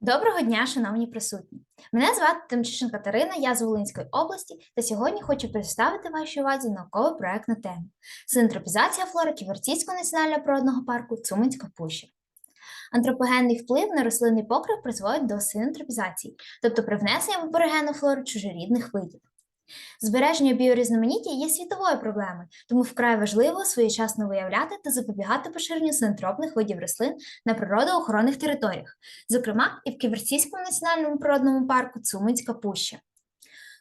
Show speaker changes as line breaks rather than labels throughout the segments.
Доброго дня, шановні присутні! Мене звати Тимчишин Катерина, я з Волинської області, та сьогодні хочу представити вашій увазі науковий проект на тему Синтропізація флори Ківерцівського національного природного парку Цуманська пуща. Антропогенний вплив на рослинний покрив призводить до синтропізації, тобто привнесення в аборигенну флору чужорідних видів. Збереження біорізноманіття є світовою проблемою, тому вкрай важливо своєчасно виявляти та запобігати поширенню синтропних видів рослин на природоохоронних територіях, зокрема і в Ківерцівському національному природному парку Цуминська пуща.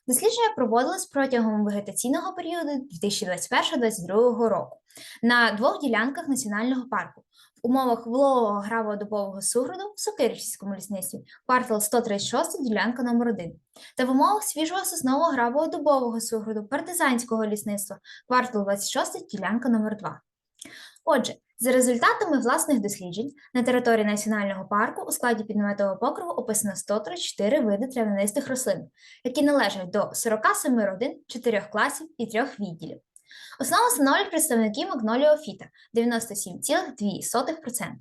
Дослідження проводились протягом вегетаційного періоду 2021-2022 року на двох ділянках національного парку умовах вологого граводобового сугроду в Сокирівському лісництві, квартал 136, ділянка номер 1 та в умовах свіжого соснового гравого дубового сугроду партизанського лісництва, квартал 26, ділянка номер 2 Отже, за результатами власних досліджень на території національного парку у складі піднаметового покриву описано 134 види травянистих рослин, які належать до 47 родин, 4 класів і 3 відділів. Основу становлять представники магноліофіта 97,2%.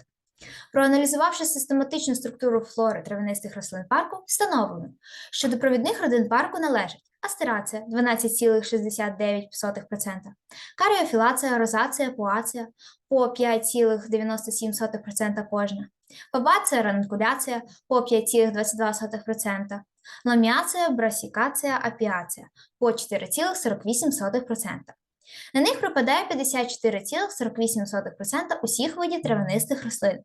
Проаналізувавши систематичну структуру флори травянистих рослин парку, встановлено, що до провідних родин парку належать астерація 12,69%, каріофілація, розація, поація по 5,97% кожна, фабація, ранкуляція по 5,22%, ламіація, брасікація, апіація по 4,48%. На них припадає 54,48% усіх видів травянистих рослин.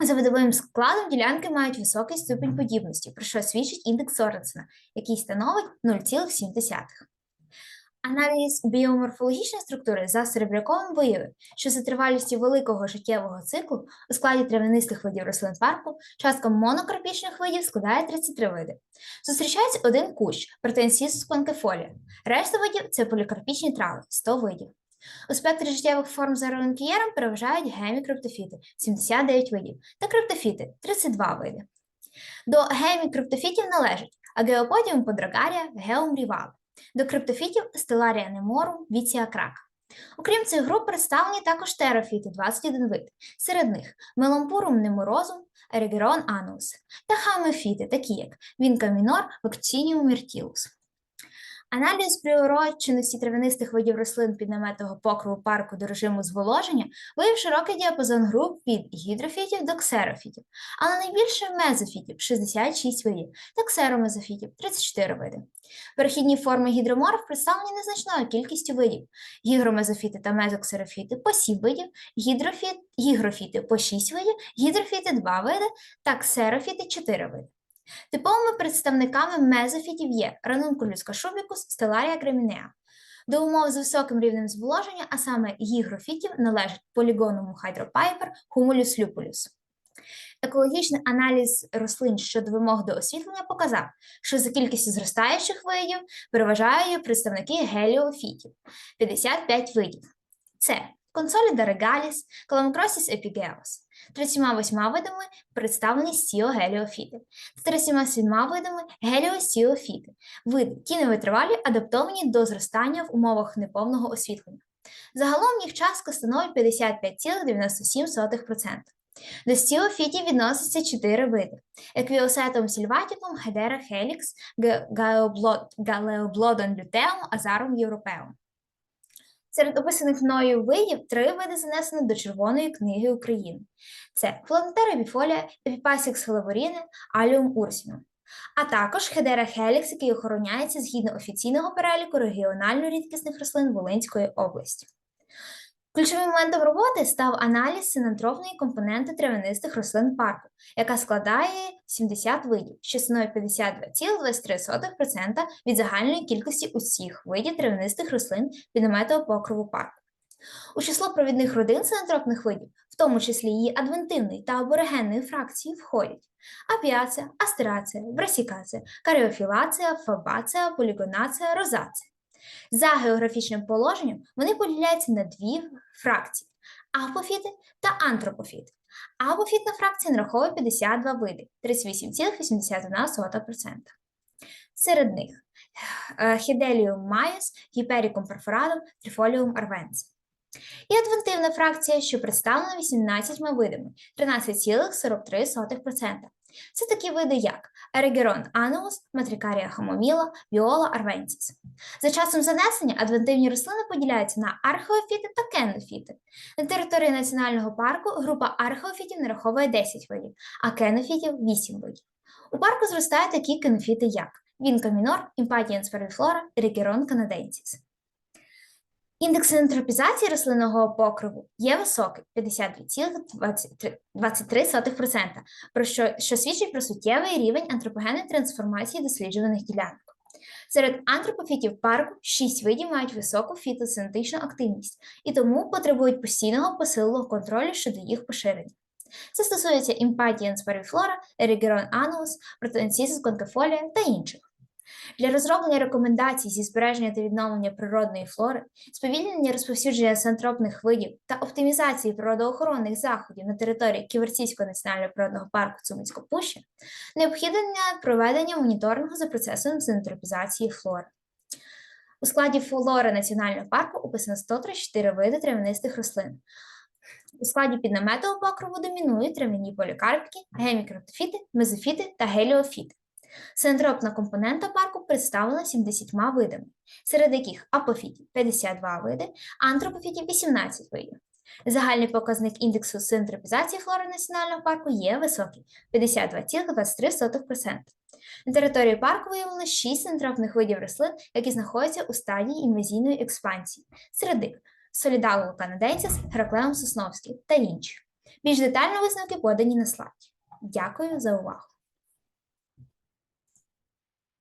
За видовим складом ділянки мають високий ступінь подібності, про що свідчить індекс Соренсена, який становить 0,7. Аналіз біоморфологічної структури за серебряковим виявив, що за тривалістю великого життєвого циклу у складі травянистих видів рослин парку частка монокарпічних видів складає 33 види. Зустрічається один кущ претенсісус конкефолія. Решта видів це полікарпічні трави 100 видів. У спектрі життєвих форм за ронкієром переважають гемікриптофіти 79 видів та криптофіти 32 види. До гемікриптофітів належать агеоподіум подрагарія, геум. До криптофітів стеларія немору, віція крака. Окрім цих груп, представлені також терофіти 21 вид, серед них меломпурум неморозум, ерегерон анус та хамефіти, такі як вінка мінор, вакцініум міртілус. Аналіз приуроченості травянистих видів рослин під наметового покрову парку до режиму зволоження виявив широкий діапазон груп від гідрофітів до ксерофітів, але найбільше мезофітів 66 видів та ксеромезофітів 34 види. Перехідні форми гідроморф представлені незначною кількістю видів: гігромезофіти та мезоксерофіти по 7 видів, гідрофіт, гігрофіти по 6 видів, гідрофіти 2 види та ксерофіти 4 види. Типовими представниками мезофітів є ранункулюс кашубікус, стеларія гремінеа. До умов з високим рівнем зволоження, а саме гігрофітів, належать полігонуму хайдропайпер, хумулюс люпулюс. Екологічний аналіз рослин щодо вимог до освітлення показав, що за кількістю зростаючих видів переважають представники геліофітів 55 видів. Це консоліда регаліс, каламкросіс епігеос. 38 видами представлені стіогеліофіти, та 37 видами геліостіофіти, види кіневитривалі, адаптовані до зростання в умовах неповного освітлення. Загалом їх частка становить 55,97%. До стіофітів відносяться чотири види: еквіосетом сільватікум, хедера хелікс, галеоблодон лютеум, азарум європеум. Серед описаних мною видів три види занесено до Червоної книги України: це Флантера біфолія, Епіпасікс хелеворіни, Аліум урсінум, а також Хедера хелікс, який охороняється згідно офіційного переліку регіонально рідкісних рослин Волинської області. Ключовим моментом роботи став аналіз синантропної компоненти травянистих рослин парку, яка складає 70 видів, що становить 52,23% від загальної кількості усіх видів травянистих рослин під наметового покрову парку. У число провідних родин синантропних видів, в тому числі її адвентивної та аборигенної фракції, входять апіація, астерація, брасікація, каріофілація, фабація, полігонація, розація. За географічним положенням вони поділяються на дві фракції апофіти та антропофіти. Апофітна фракція нараховує 52 види 38,81%. Серед них Хіделіум майос, гіперікум перфорадум, трифоліум арвенс. І адвентивна фракція, що представлена 18 видами 13,43%. Це такі види, як Ерегерон анеус, Матрикарія хамоміла, Віола арвенсіс. За часом занесення адвентивні рослини поділяються на археофіти та кенофіти. На території національного парку група археофітів нараховує 10 видів, а кенофітів 8 видів. У парку зростають такі кенофіти, як Вінка мінор, Імпатієнс фервіфлора, Регерон канаденсіс. Індекс ентропізації рослинного покриву є високий 52,23%, про що, що свідчить про суттєвий рівень антропогенної трансформації досліджуваних ділянок. Серед антропофітів парку 6 видів мають високу фітосинетичну активність і тому потребують постійного посиленого контролю щодо їх поширення. Це стосується імпатієнс парифлора, ерігерон анус, протенсісис конкафолія та інших. Для розроблення рекомендацій зі збереження та відновлення природної флори, сповільнення розповсюдження сантропних видів та оптимізації природоохоронних заходів на території Ківерцівського національного природного парку Цумицького пуща необхідне проведення моніторингу за процесом синтропізації флори. У складі флори національного парку описано 134 види травянистих рослин. У складі піднаметового покрову домінують трав'яні полікарпіки, гемікротофіти, мезофіти та геліофіти. Синтропна компонента парку представлена 70 видами, серед яких апофітів 52 види, антропофітів 18 видів. Загальний показник індексу синтропізації флори національного парку є високий 52,23%. На території парку виявлено 6 синтропних видів рослин, які знаходяться у стадії інвазійної експансії, серед них солідалу канаденсіс, Гераклеум сосновський та інші. Більш детально висновки подані на слайді. Дякую за увагу!